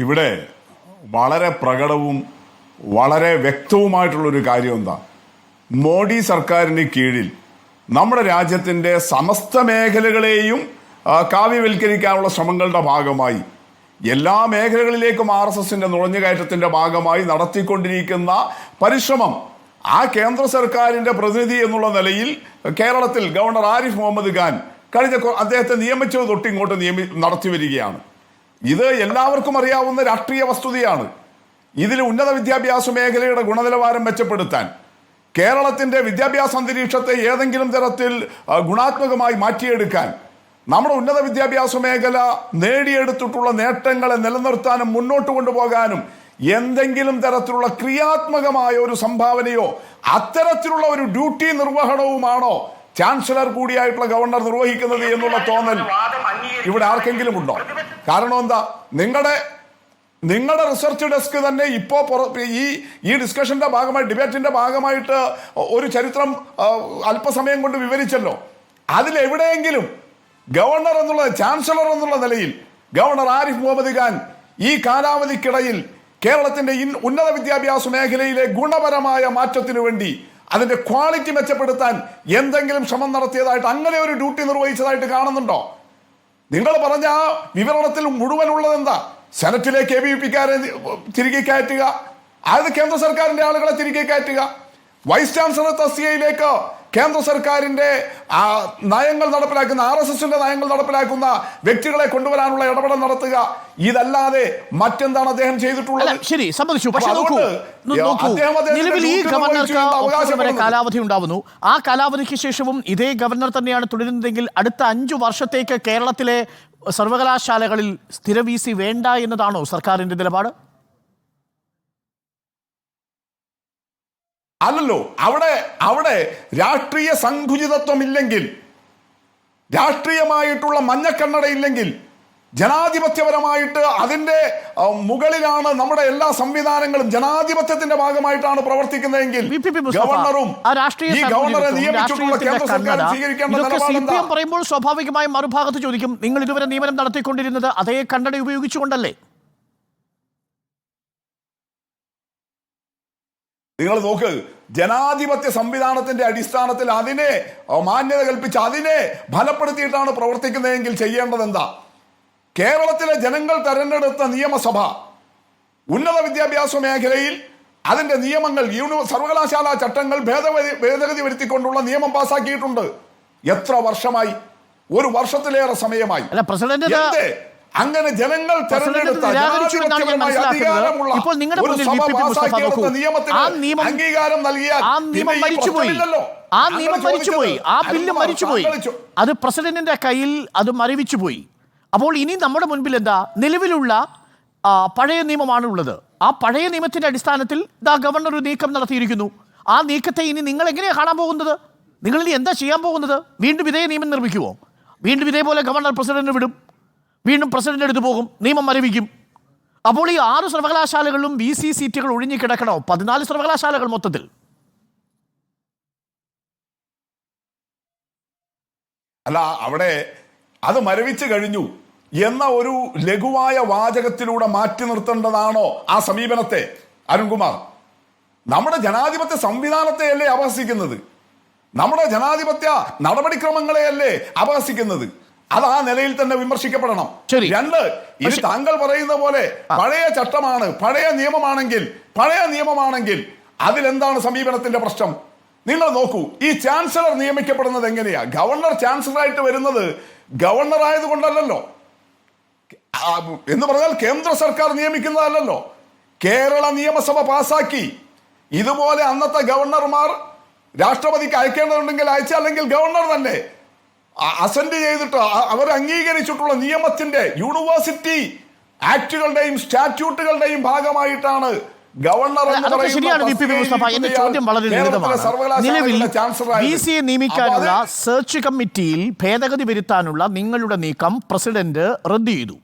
ഇവിടെ വളരെ പ്രകടവും വളരെ വ്യക്തവുമായിട്ടുള്ളൊരു കാര്യം എന്താ മോഡി സർക്കാരിന് കീഴിൽ നമ്മുടെ രാജ്യത്തിന്റെ സമസ്ത മേഖലകളെയും കാവ്യവൽക്കരിക്കാനുള്ള ശ്രമങ്ങളുടെ ഭാഗമായി എല്ലാ മേഖലകളിലേക്കും ആർ എസ് എസിന്റെ നുഴഞ്ഞുകയറ്റത്തിന്റെ ഭാഗമായി നടത്തിക്കൊണ്ടിരിക്കുന്ന പരിശ്രമം ആ കേന്ദ്ര സർക്കാരിന്റെ പ്രതിനിധി എന്നുള്ള നിലയിൽ കേരളത്തിൽ ഗവർണർ ആരിഫ് മുഹമ്മദ് ഖാൻ കഴിഞ്ഞ അദ്ദേഹത്തെ നിയമിച്ചത് തൊട്ടിങ്ങോട്ട് നിയമി നടത്തി വരികയാണ്. ഇത് എല്ലാവർക്കും അറിയാവുന്ന രാഷ്ട്രീയ വസ്തുതയാണ്. ഇതിൽ ഉന്നത വിദ്യാഭ്യാസ മേഖലയുടെ ഗുണനിലവാരം മെച്ചപ്പെടുത്താൻ കേരളത്തിന്റെ വിദ്യാഭ്യാസ അന്തരീക്ഷത്തെ ഏതെങ്കിലും തരത്തിൽ ഗുണാത്മകമായി മാറ്റിയെടുക്കാൻ നമ്മുടെ ഉന്നത വിദ്യാഭ്യാസ മേഖല നേടിയെടുത്തിട്ടുള്ള നേട്ടങ്ങളെ നിലനിർത്താനും മുന്നോട്ട് കൊണ്ടുപോകാനും എന്തെങ്കിലും തരത്തിലുള്ള ക്രിയാത്മകമായ ഒരു സംഭാവനയോ അത്തരത്തിലുള്ള ഒരു ഡ്യൂട്ടി നിർവഹണവുമാണോ ചാൻസലർ കൂടിയായിട്ടുള്ള ഗവർണർ നിർവഹിക്കുന്നത് എന്നുള്ള തോന്നൽ ഇവിടെ ആർക്കെങ്കിലും ഉണ്ടോ? കാരണം എന്താ? നിങ്ങളുടെ നിങ്ങളുടെ റിസർച്ച് ഡെസ്ക് തന്നെ ഇപ്പോൾ ഈ ഈ ഡിസ്കഷന്റെ ഭാഗമായി ഡിബേറ്റിന്റെ ഭാഗമായിട്ട് ഒരു ചരിത്രം അല്പസമയം കൊണ്ട് വിവരിച്ചല്ലോ. അതിലെവിടെയെങ്കിലും ഗവർണർ എന്നുള്ള ചാൻസലർ എന്നുള്ള നിലയിൽ ഗവർണർ ആരിഫ് മുഹമ്മദ് ഖാൻ ഈ കാലാവധിക്കിടയിൽ കേരളത്തിന്റെ ഉന്നത വിദ്യാഭ്യാസ മേഖലയിലെ ഗുണപരമായ മാറ്റത്തിനു വേണ്ടി അതിന്റെ ക്വാളിറ്റി മെച്ചപ്പെടുത്താൻ എന്തെങ്കിലും ശ്രമം നടത്തിയതായിട്ട് അങ്ങനെ ഒരു ഡ്യൂട്ടി നിർവഹിച്ചതായിട്ട് കാണുന്നുണ്ടോ? നിങ്ങൾ പറഞ്ഞ ആ വിവരണത്തിൽ മുഴുവൻ ഉള്ളത് എന്താ? സെനറ്റിലെ കെ ബി പിക്കാരെ തിരികെ കയറ്റുക. അത് കേന്ദ്ര സർക്കാരിന്റെ ആളുകളെ തിരികെ കയറ്റുക. വൈസ് ചാൻസലർ തസ്തികയിലേക്ക് കേന്ദ്ര സർക്കാരിന്റെ നയങ്ങൾ നടപ്പിലാക്കുന്ന ആർ എസ് എസിന്റെ നയങ്ങൾ നടപ്പിലാക്കുന്ന വ്യക്തികളെ കൊണ്ടുവരാനുള്ള ഇടപെടൽ നടത്തുക. ഇതല്ലാതെ മറ്റെന്താണ് അദ്ദേഹം ചെയ്തിട്ടുള്ളത്? ശരി സമ്മതിച്ചു. പക്ഷേ നോക്കൂ. നിലവിൽ ഈ ഗവർണർക്ക് വരെ കാലാവധി ഉണ്ടാവുന്നു. ആ കാലാവധിക്ക് ശേഷവും ഇതേ ഗവർണർ തന്നെയാണ് തുടരുന്നതെങ്കിൽ അടുത്ത അഞ്ചു വർഷത്തേക്ക് കേരളത്തിലെ സർവകലാശാലകളിൽ സ്ഥിര വി സി വേണ്ട എന്നതാണോ സർക്കാരിന്റെ നിലപാട്? അല്ലല്ലോ അവിടെ അവിടെ രാഷ്ട്രീയ സങ്കുചിതത്വം ഇല്ലെങ്കിൽ രാഷ്ട്രീയമായിട്ടുള്ള മഞ്ഞക്കണ്ണട ഇല്ലെങ്കിൽ ജനാധിപത്യപരമായിട്ട് അതിന്റെ മുകളിലാണ് നമ്മുടെ എല്ലാ സംവിധാനങ്ങളും ജനാധിപത്യത്തിന്റെ ഭാഗമായിട്ടാണ് പ്രവർത്തിക്കുന്നതെങ്കിൽ ഗവർണറും ഈ ഗവർണറെ നിയമിച്ചിട്ടുള്ള കേന്ദ്ര സർക്കാർ സ്വീകരിക്കേണ്ട പറയുമ്പോൾ സ്വാഭാവികമായും മറുഭാഗത്ത് ചോദിക്കും നിങ്ങൾ ഇതുവരെ നിയമനം നടത്തിക്കൊണ്ടിരുന്നത് അതേ കണ്ണട ഉപയോഗിച്ചുകൊണ്ടല്ലേ? നിങ്ങൾ നോക്ക് ജനാധിപത്യ സംവിധാനത്തിന്റെ അടിസ്ഥാനത്തിൽ അതിനെ മാന്യത കൽപ്പിച്ച് അതിനെ ഫലപ്പെടുത്തിയിട്ടാണ് പ്രവർത്തിക്കുന്നതെങ്കിൽ ചെയ്യേണ്ടത് എന്താ കേരളത്തിലെ ജനങ്ങൾ തെരഞ്ഞെടുത്ത നിയമസഭ ഉന്നത വിദ്യാഭ്യാസ മേഖലയിൽ അതിന്റെ നിയമങ്ങൾ സർവകലാശാല ചട്ടങ്ങൾ ഭേദഗതി ഭേദഗതി വരുത്തിക്കൊണ്ടുള്ള നിയമം പാസാക്കിയിട്ടുണ്ട്. എത്ര വർഷമായി? ഒരു വർഷത്തിലേറെ സമയമായി. പ്രസിഡന്റ്? അങ്ങനെ ജനങ്ങൾ ഇപ്പോൾ നിങ്ങളുടെ മുന്നിൽ. ആ നിയമം- അംഗീകാരം നൽകിയാൽ ആ നിയമം മരിച്ചുപോയി. ആ നിയമം മരിച്ചുപോയി. ആ ബില്ല് മരിച്ചുപോയി. അത് പ്രസിഡന്റിന്റെ കയ്യിൽ അത് മരവിച്ചുപോയി. അപ്പോൾ ഇനി നമ്മുടെ മുൻപിൽ എന്താ? നിലവിലുള്ള പഴയ നിയമമാണ് ഉള്ളത്. ആ പഴയ നിയമത്തിന്റെ അടിസ്ഥാനത്തിൽ ഇതാ ഗവർണർ ഒരു നീക്കം നടത്തിയിരിക്കുന്നു. ആ നീക്കത്തെ ഇനി നിങ്ങൾ എങ്ങനെയാണ് കാണാൻ പോകുന്നത്? നിങ്ങൾ ഇനി എന്താ ചെയ്യാൻ പോകുന്നത്? വീണ്ടും ഇതേ നിയമം നിർമ്മിക്കുമോ വീണ്ടും ഇതേപോലെ ഗവർണർ പ്രസിഡന്റിന് വിടും? വീണ്ടും പ്രസിഡന്റ് എടുത്തു പോകും നിയമം മരവിക്കും. അപ്പോൾ ഈ ആറ് സർവകലാശാലകളിലും വി സി സീറ്റുകൾ ഒഴിഞ്ഞുകിടക്കണോ പതിനാല് സർവകലാശാലകൾ മൊത്തത്തിൽ. അല്ല അവിടെ അത് മരവിച്ചു കഴിഞ്ഞു എന്ന ഒരു ലഘുവായ വാചകത്തിലൂടെ മാറ്റി നിർത്തേണ്ടതാണോ ആ സമീപനത്തെ? അരുൺകുമാർ നമ്മുടെ ജനാധിപത്യ സംവിധാനത്തെയല്ലേ അപഹസിക്കുന്നത്? നമ്മുടെ ജനാധിപത്യ നടപടിക്രമങ്ങളെയല്ലേ അപഹസിക്കുന്നത്? അത് ആ നിലയിൽ തന്നെ വിമർശിക്കപ്പെടണം. ശരി. രണ്ട് ഇത് താങ്കൾ പറയുന്ന പോലെ പഴയ ചട്ടമാണ് പഴയ നിയമമാണെങ്കിൽ പഴയ നിയമമാണെങ്കിൽ അതിലെന്താണ് സമീപനത്തിന്റെ പ്രശ്നം? നിങ്ങൾ നോക്കൂ ഈ ചാൻസലർ നിയമിക്കപ്പെടുന്നത് എങ്ങനെയാ? ഗവർണർ ചാൻസലറായിട്ട് വരുന്നത് ഗവർണർ ആയതുകൊണ്ടല്ലല്ലോ എന്ന് പറഞ്ഞാൽ കേന്ദ്ര സർക്കാർ നിയമിക്കുന്നതല്ലല്ലോ. കേരള നിയമസഭ പാസാക്കി. ഇതുപോലെ അന്നത്തെ ഗവർണർമാർ രാഷ്ട്രപതിക്ക് അയക്കേണ്ടതുണ്ടെങ്കിൽ അയച്ച അല്ലെങ്കിൽ ഗവർണർ തന്നെ. അസെന്റ് ചെയ്തിട്ട് അവർ അംഗീകരിച്ചിട്ടുള്ള നിയമത്തിന്റെ യൂണിവേഴ്സിറ്റി ആക്ടുകളുടെയും സ്റ്റാറ്റ്യൂട്ടുകളുടെയും ഭാഗമായിട്ടാണ് ഗവർണർ അതൊക്കെ ശരിയാണ് വി പി പി മുസ്തഫ. എന്റെ ചോദ്യം വളരെ ലളിതമാണ്. നിലവിൽ ബി സി എ നിയമിക്കാനുള്ള സെർച്ച് കമ്മിറ്റിയിൽ ഭേദഗതി വരുത്താനുള്ള നിങ്ങളുടെ നീക്കം പ്രസിഡന്റ് റദ്ദ് ചെയ്തു.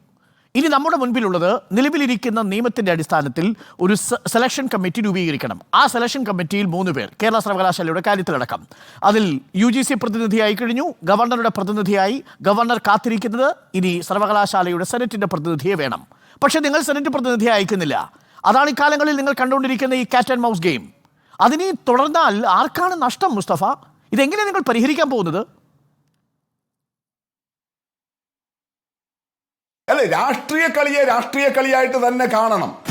ഇനി നമ്മുടെ മുൻപിലുള്ളത് നിലവിലിരിക്കുന്ന നിയമത്തിന്റെ അടിസ്ഥാനത്തിൽ ഒരു സെലക്ഷൻ കമ്മിറ്റി രൂപീകരിക്കണം. ആ സെലക്ഷൻ കമ്മിറ്റിയിൽ മൂന്ന് പേർ. കേരള സർവകലാശാലയുടെ കാര്യത്തിലടക്കം. അതിൽ യു ജി സി പ്രതിനിധിയായി കഴിഞ്ഞു. ഗവർണറുടെ പ്രതിനിധിയായി ഗവർണർ കാത്തിരിക്കുന്നത് ഇനി സർവകലാശാലയുടെ സെനറ്റിന്റെ പ്രതിനിധിയെ വേണം. പക്ഷേ നിങ്ങൾ സെനറ്റ് പ്രതിനിധിയെ അയക്കുന്നില്ല. അതാണ് ഇക്കാലങ്ങളിൽ നിങ്ങൾ കണ്ടുകൊണ്ടിരിക്കുന്ന ഈ കാറ്റ് ആൻഡ് മൗസ് ഗെയിം അതിനെ തുടർന്നാൽ ആർക്കാണ് നഷ്ടം മുസ്തഫ? ഇതെങ്ങനെ നിങ്ങൾ പരിഹരിക്കാൻ പോകുന്നത്? രാഷ്ട്രീയ കളിയെ രാഷ്ട്രീയ കളിയായിട്ട് തന്നെ കാണണം.